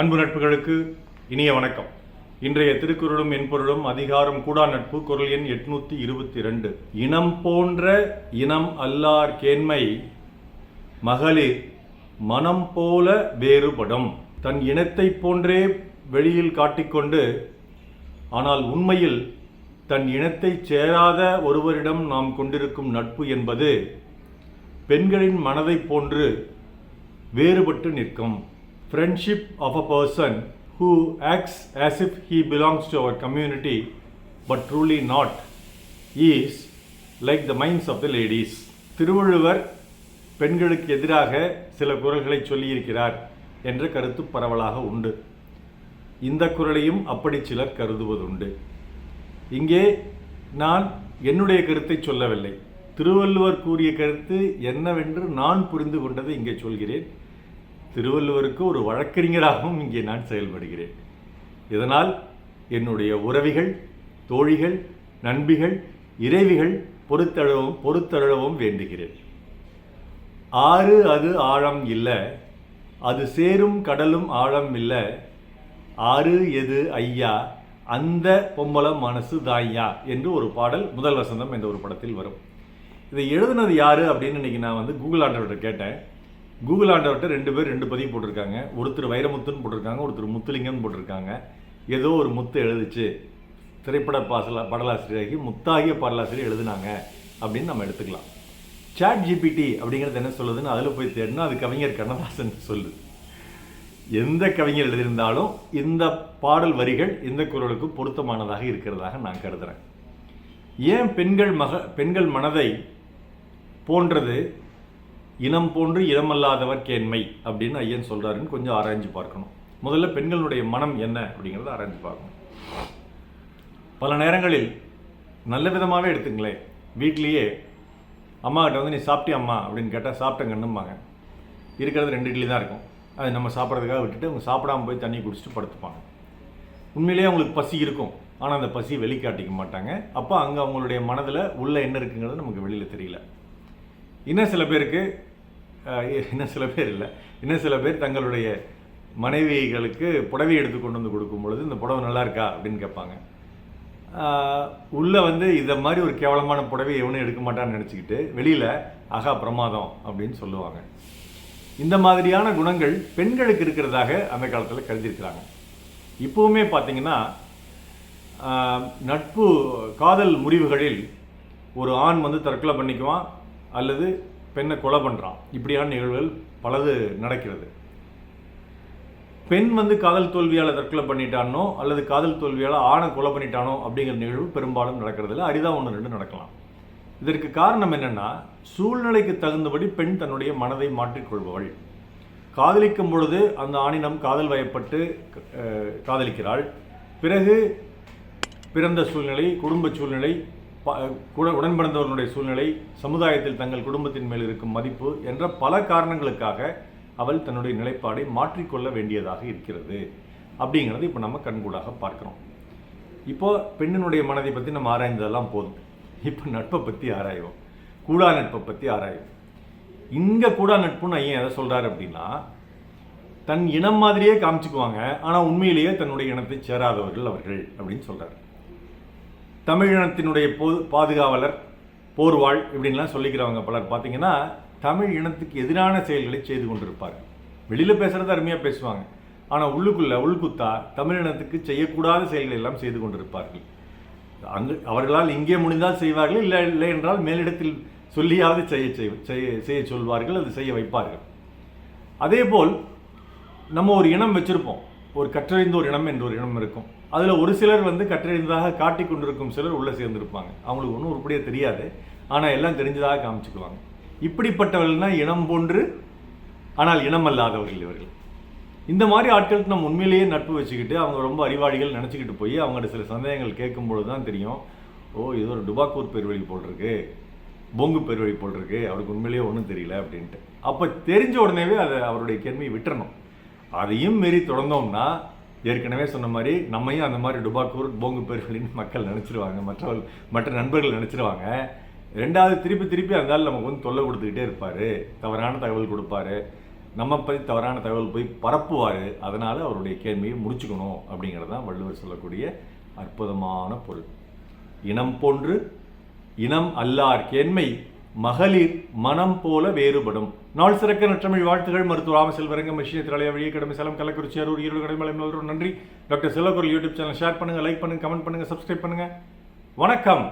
அன்பு நட்புகளுக்கு இனிய வணக்கம். இன்றைய திருக்குறளும் என்பொருளும் அதிகாரம் கூடா நட்பு குரல் எண் எட்நூத்தி இருபத்தி ரெண்டு இனம் போன்ற இனம் அல்லார் கேண்மை மகளிர் மனம் போல வேறுபடும். தன் இனத்தைப் போன்றே வெளியில் காட்டிக்கொண்டு ஆனால் உண்மையில் தன் இனத்தைச் சேராத ஒருவரிடம் நாம் கொண்டிருக்கும் நட்பு என்பது பெண்களின் மனதைப் போன்று வேறுபட்டு நிற்கும். Friendship of a person who acts as if he belongs to our community but truly not is like the minds of the ladies Thiruvalluvar பெண்களுக்கு எதிராக சில குரல்களை சொல்லியிருக்கிறார் என்ற கருத்து பரவலாக உண்டு. இந்த குரலையும் அப்படி சிலர் கருதுவதுண்டு. இங்கே நான் என்னுடைய கருத்தை சொல்லவில்லை. திருவள்ளுவர் கூறிய கருத்து என்னவென்று நான் புரிந்து கொண்டதை இங்கே சொல்கிறேன். திருவள்ளுவருக்கு ஒரு வழக்கறிஞராகவும் இங்கே நான் செயல்படுகிறேன். இதனால் என்னுடைய உறவிகள் தோழிகள் நண்பிகள் இறைவிகள் பொறுத்தழவும் பொறுத்தழவும் வேண்டுகிறேன். ஆறு அது ஆழம் இல்லை அது சேரும் கடலும் ஆழம் இல்லை ஆறு எது ஐயா அந்த பொம்பளம் மனசு தாய்யா என்று ஒரு பாடல் முதல் வசந்தம் என்ற ஒரு படத்தில் வரும். இதை எழுதுனது யார் அப்படின்னு இன்றைக்கி நான் வந்து கூகுள் ஆண்டவர்கிட்ட கேட்டேன். கூகுள் ஆண்டவர்கிட்ட ரெண்டு பேர் ரெண்டு பதிவு போட்டிருக்காங்க. ஒருத்தர் வைரமுத்துன்னு போட்டிருக்காங்க ஒருத்தர் முத்துலிங்கம்னு போட்டிருக்காங்க. ஏதோ ஒரு முத்து எழுதுச்சு திரைப்பட பாசலா பாடலாசிரியராகி முத்தாகிய பாடலாசிரியர் எழுதுனாங்க அப்படின்னு நம்ம எடுத்துக்கலாம். சாட் ஜிபிடி அப்படிங்கிறது என்ன சொல்லுதுன்னு அதில் போய் தேடினா அது கவிஞர் கண்ணதாசன் சொல்லுது. எந்த கவிஞர் எழுதியிருந்தாலும் இந்த பாடல் வரிகள் இந்த குரலுக்கு பொருத்தமானதாக இருக்கிறதாக நான் கருதுகிறேன் ஏன் பெண்கள் மக பெண்கள் மனதை போன்றது? இனம் போன்று இனமல்லாதவர் கேண்மை அப்படின்னு ஐயன் சொல்றாருன்னு கொஞ்சம் ஆராய்ஞ்சு பார்க்கணும். முதல்ல பெண்களுடைய மனம் என்ன அப்படிங்கிறத ஆராய்ஞ்சு பார்க்கணும். பல நேரங்களில் நல்ல விதமாகவே எடுத்துங்களேன். வீட்லேயே அம்மாகிட்ட வந்து நீ சாப்பிட்டியா அம்மா? அப்படின்னு கேட்டால் சாப்பிட்டேன் கண்ணும்பாங்க இருக்கிறது ரெண்டு இட்லி தான் இருக்கும். அது நம்ம சாப்பிட்றதுக்காக விட்டுட்டு அவங்க சாப்பிடாம போய் தண்ணி குடிச்சிட்டு படுத்துப்பாங்க. உண்மையிலேயே அவங்களுக்கு பசி இருக்கும். ஆனால் அந்த பசி வெளிக்காட்டிக்க மாட்டாங்க. அப்போ அங்கே அவங்களுடைய மனதில் உள்ள என்ன இருக்குங்கிறது நமக்கு வெளியில் தெரியல. இன்னும் சில பேருக்கு இன்னும் சில பேர் இல்லை. இன்னும் சில பேர் தங்களுடைய மனைவிகளுக்கு புடவை எடுத்து கொண்டு வந்து கொடுக்கும் பொழுது இந்த புடவை நல்லா இருக்கா? அப்படின்னு கேட்பாங்க. உள்ளே வந்து இதை மாதிரி ஒரு கேவலமான புடவை எவனும் எடுக்க மாட்டான்னு நினச்சிக்கிட்டு வெளியில் அகா பிரமாதம் அப்படின்னு சொல்லுவாங்க. இந்த மாதிரியான குணங்கள் பெண்களுக்கு இருக்கிறதாக அந்த காலத்தில் கருதியிருக்கிறாங்க. இப்போவுமே பார்த்திங்கன்னா நட்பு காதல் முறிவுகளில் ஒரு ஆண் வந்து தற்கொலை பண்ணிக்குவான் அல்லது பெண்ணை கொலை பண்ணுறான் இப்படியான நிகழ்வுகள் பலது நடக்கிறது. பெண் வந்து காதல் தோல்வியால் தற்கொலை பண்ணிட்டானோ அல்லது காதல் தோல்வியால் ஆணை கொலை பண்ணிட்டானோ அப்படிங்கிற நிகழ்வு பெரும்பாலும் நடக்கிறதில்ல அரிதாக ஒன்று ரெண்டு நடக்கலாம். இதற்கு காரணம் என்னன்னா சூழ்நிலைக்கு தகுந்தபடி பெண் தன்னுடைய மனதை மாற்றிக்கொள்பவள். காதலிக்கும் பொழுது அந்த ஆணினம் காதல் வயப்பட்டு காதலிக்கிறாள். பிறகு பிறந்த சூழ்நிலை குடும்ப சூழ்நிலை உடன் பிறந்தவர்களுடைய சூழ்நிலை சமுதாயத்தில் தங்கள் குடும்பத்தின் மேல் இருக்கும் மதிப்பு என்ற பல காரணங்களுக்காக அவள் தன்னுடைய நிலைப்பாடை மாற்றிக்கொள்ள வேண்டியதாக இருக்கிறது. அப்படிங்கிறது இப்போ நம்ம கண்கூடாக பார்க்குறோம். இப்போ பெண்ணினுடைய மனதை பற்றி நம்ம ஆராய்ந்ததெல்லாம் போதும். இப்போ நட்பை பற்றி ஆராய்வோம். கூடா நட்பை பற்றி ஆராய்வோம். இங்கே கூடா நட்புன்னு ஐயன் எதை சொல்கிறாரு அப்படின்னா தன் இனம் மாதிரியே காமிச்சுக்குவாங்க ஆனால் உண்மையிலேயே தன்னுடைய இனத்தை சேராதவர்கள் அவர்கள் அப்படின்னு சொல்கிறார் தமிழினத்தினுடைய போ பாதுகாவலர் போர்வாள் இப்படின்லாம் சொல்லிக்கிறவங்க பலர். பார்த்தீங்கன்னா தமிழ் இனத்துக்கு எதிரான செயல்களை செய்து கொண்டிருப்பார்கள். வெளியில் பேசுறது அருமையாக பேசுவாங்க. ஆனால் உள்ளுக்குள்ளே உள்குத்தா தமிழ் இனத்துக்கு செய்யக்கூடாத செயல்களை எல்லாம் செய்து கொண்டிருப்பார்கள். அங்கு அவர்களால் இங்கே முடிந்தால் செய்வார்கள் இல்லை இல்லை என்றால் மேலிடத்தில் சொல்லியாவது செய்ய செய்ய செய்ய சொல்வார்கள் அது செய்ய வைப்பார்கள். அதேபோல் நம்ம ஒரு இனம் வச்சுருப்போம். ஒரு கற்றறிந்த ஒரு இனம் என்ற ஒரு இனம் இருக்கும். அதில் ஒரு சிலர் வந்து கற்றறிந்ததாக காட்டி கொண்டிருக்கும் சிலர் உள்ளே சேர்ந்துருப்பாங்க. அவங்களுக்கு ஒன்றும் உருப்படியாக தெரியாது. ஆனால் எல்லாம் தெரிஞ்சதாக காமிச்சுக்குவாங்க. இப்படிப்பட்டவர்கள்னால் இனம் போன்று ஆனால் இனம் அல்லாதவர்கள் இவர்கள். இந்த மாதிரி ஆட்களுக்கு நம்ம உண்மையிலேயே நட்பு வச்சுக்கிட்டு அவங்க ரொம்ப அறிவாளிகள் நினச்சிக்கிட்டு போய் அவங்கள்ட்ட சில சந்தேகங்கள் கேட்கும்பொழுது தான் தெரியும். ஓ இது ஒரு டுபாக்கூர் பெருவழி போல் இருக்கு பொங்கு பெருவழி போல் இருக்கு அவருக்கு உண்மையிலேயே ஒன்றும் தெரியல அப்படின்ட்டு. அப்போ தெரிஞ்ச உடனேவே அதை அவருடைய கேள்வியை விட்டுறணும். அதையும் மீறி தொடர்ந்தோம்னா ஏற்கனவே சொன்ன மாதிரி நம்மையும் அந்த மாதிரி டுபாக்கூர் போங்கு பேர்களின்னு மக்கள் நினச்சிருவாங்க. மற்றவர்கள் மற்ற நண்பர்கள் நினச்சிருவாங்க. ரெண்டாவது திருப்பி திருப்பி அந்த ஆள் நமக்கு வந்து தொல்லை கொடுத்துக்கிட்டே இருப்பார். தவறான தகவல் கொடுப்பாரு. நம்ம பற்றி தவறான தகவல் போய் பரப்புவார். அதனால் அவருடைய கேள்வியை முடிச்சுக்கணும் அப்படிங்கிறது தான் வள்ளுவர் சொல்லக்கூடிய அற்புதமான பொருள். இனம் போன்று இனம் அல்லார் கேண்மை மகளிர் மனம் போல வேறுபடும். நாள் சிறக்க நற்றமிழ் வாழ்த்துகள். மருத்துவ ராம செல்வரங்கம் விஷய திரளைய வழியே கடமை சேலம் கள்ளக்குறிச்சி அரூர் ஈரோடு கடமை நன்றி. Doctor Chellakural YouTube channel share பண்ணுங்க லைக் பண்ணுங்கள் கமெண்ட் பண்ணுங்கள் சப்ஸ்கிரைப் பண்ணுங்கள் வணக்கம்.